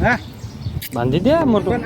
હા? બાંધી દે મોટું.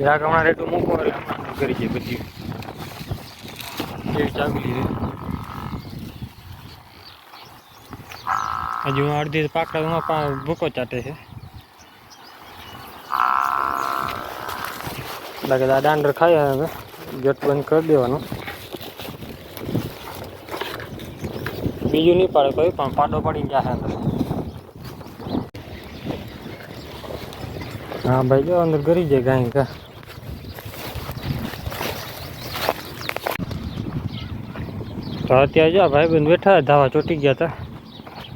જરાક હમણાં રેટું મૂકો એટલે હમણાં કરી છે બધી એવી ચાગલી છે હજુ અડધી પાકડામાં પા ભૂકો ચાટે છે બાકી તો આ દાંડર ખાઈ હવે જટ બંધ કરી દેવાનું બીજું નહીં પાડે કોઈ પણ પાડો પડી જશે અંદર હા ભાઈ જો અંદર ગરી જાય ગાય કા તો અત્યારે જો ભાઈ બંધ બેઠા ધાવા ચોટી ગયા હતા.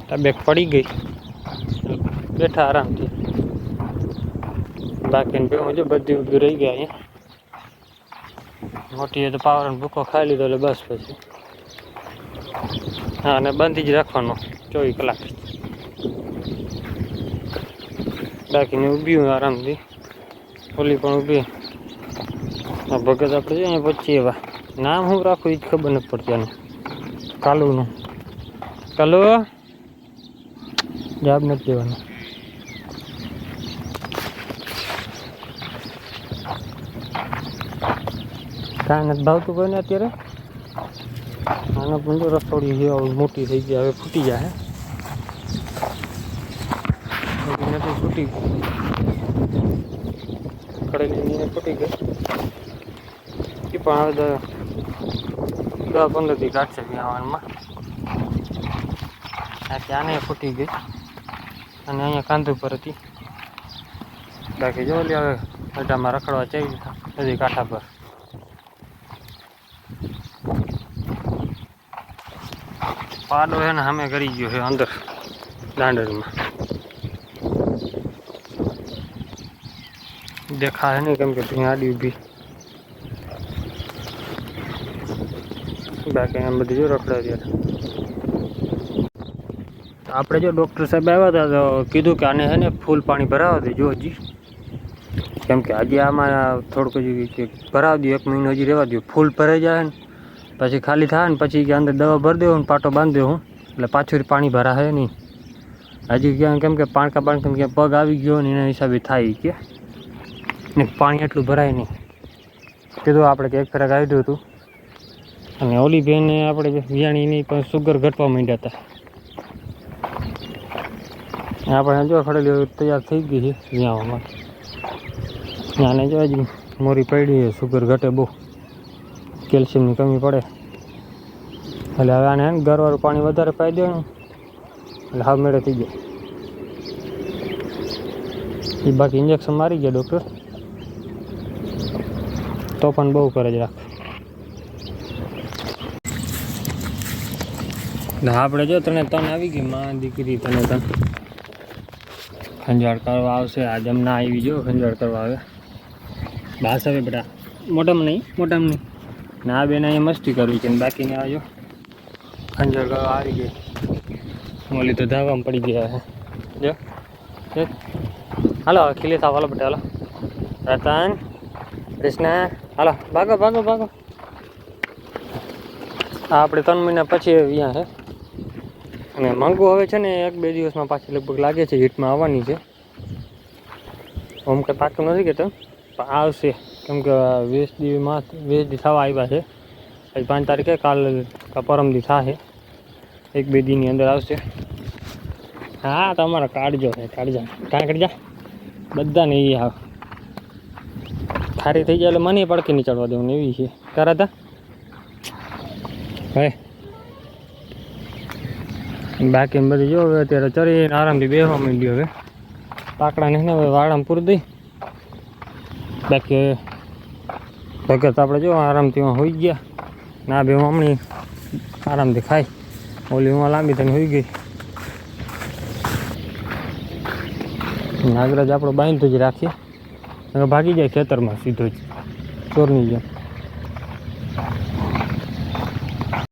તબેક પડી ગઈ. બેઠા આરામથી. બાકી બે જો બધી ઊભી રહી ગયા અહીંયા. મોટી તો પાવર ભૂકો ખાઈ લીધો એટલે બસ પછી. હા, અને બંધી જ રાખવાનો, ચોવીસ કલાક. બાકીને ઊભી હું આરામથી. ઓલી પણ ઊભી. ભગત આપણે અહીંયા પછી એવા. નામ હું રાખું એ જ ખબર નથી પડતી આનું. કાલુનું કાલુ જવાબ નથી દેવાનો કાંઈ નથી ભાવતું કોઈને અત્યારે આનો પણ જો રસોડી છે હવે મોટી થઈ ગઈ હવે ફૂટી જાય હજી નથી ફૂટી કડેલી એને ફૂટી ગઈ એ પણ હવે દ- દસ પંદર દી કાઢશે બિયારણમાં આ ત્યાંને ફૂટી ગઈ અને અહીંયા કાંધ ઉપર હતી બાકી જો લે હવે અડામાં રખડવા જઈ નદી કાંઠા પર પાડો છે ને સામે કરી ગયો છે અંદર દાંડરમાં દેખાય નહીં કેમ કે ત્યાં આડી ઊભી બાકી એમ બધું જો રખડા ત્યારે આપણે જો ડૉક્ટર સાહેબ આવ્યા હતા તો કીધું કે આને છે ને ફૂલ પાણી ભરાવા દેજો હજી. કેમ કે હજી આમાં થોડુંક હજી ભરાવી દો, એક મહિનો હજી રહેવા દો. ફૂલ ભરાઈ જાય ને, પછી ખાલી થાય ને, પછી અંદર દવા ભરી દેવું ને, પાટો બાંધી દેવું. એટલે પાછું પાણી ભરાશે નહીં. હજી ક્યાં કેમ કે પાણકા બાણકા ક્યાં પગ આવી ગયો ને, એના હિસાબે થાય કે. ને પાણી એટલું ભરાય નહીં. કીધું આપણે કે એક ફેરા કાઢ્યું હતું. અને ઓલી બેને આપણે વિયાણીની પણ સુગર ઘટવા માંડ્યા હતા આપણે જો ખડેલી તૈયાર થઈ ગઈ છે વિયાવામાં ત્યાંને જો હજી મોરી પડી સુગર ઘટે બહુ. કેલ્શિયમની કમી પડે. એટલે હવે આને ગરવાળું પાણી વધારે પાઈ દેવાનું. એટલે હાવ મેળે થઈ જાય. એ બાકી ઇન્જેક્શન મારી ગયા ડૉક્ટર તો પણ બહુ કરે જ રાખ. એટલે આપણે જો તને તન આવી ગઈ, માં દીકરી તને તન. ખંજાળ કરવા આવશે, આજે ના આવી જો ખંજાળ કરવા આવે. બાસ આવે બેટા મોટામાં નહીં મોટામાં નહીં. ના બેન અહીંયા મસ્તી કરવી છે ને બાકીને આવજો ખંજાળ કરવા આવી ગઈ. મોલી તો ધાવામાં પડી ગયા છે જો. હાલો ખીલી થાવ, હાલો બેટા, હાલો. રતન, કૃષ્ણ, હાલો, ભાગો ભાગો ભાગો. આપણે ત્રણ મહિના પછી અહીંયા છે અને માંગો હવે છે ને એક બે દિવસમાં પાછી લગભગ લાગે છે, હીટમાં આવવાની છે. આમ કંઈ પાકું નથી કહેતો પણ આવશે. કેમ કે વીસ દિવસમાં વીસ દી થવા આવ્યા છે. પછી પાંચ તારીખે કાલ પરમ દી થશે એક બે દીની અંદર આવશે. હા, તમારા કાઢજો છે કાઢજા કાં કાઢજા બધાને એ આવે ખારી થઈ જાય એટલે મને પડકે નહીં ચડવા દેવું એવી છે. કરાતા? હે? બાકી બધી જો હવે અત્યારે ચરીને આરામથી બેસવા માંડ્યો હવે પાકડાને છે ને હવે વાળામાં પૂરી દઈ બાકી ભગત આપણે જો આરામથી વાં હોઈ ગયા ના બે હમણી આરામથી ખાય ઓલી હું લાંબી થઈને હોઈ ગઈ નાગરાજ આપણો બાંધતો જ રાખીએ હવે ભાગી જાય ખેતરમાં સીધો જ ચોરની જેમ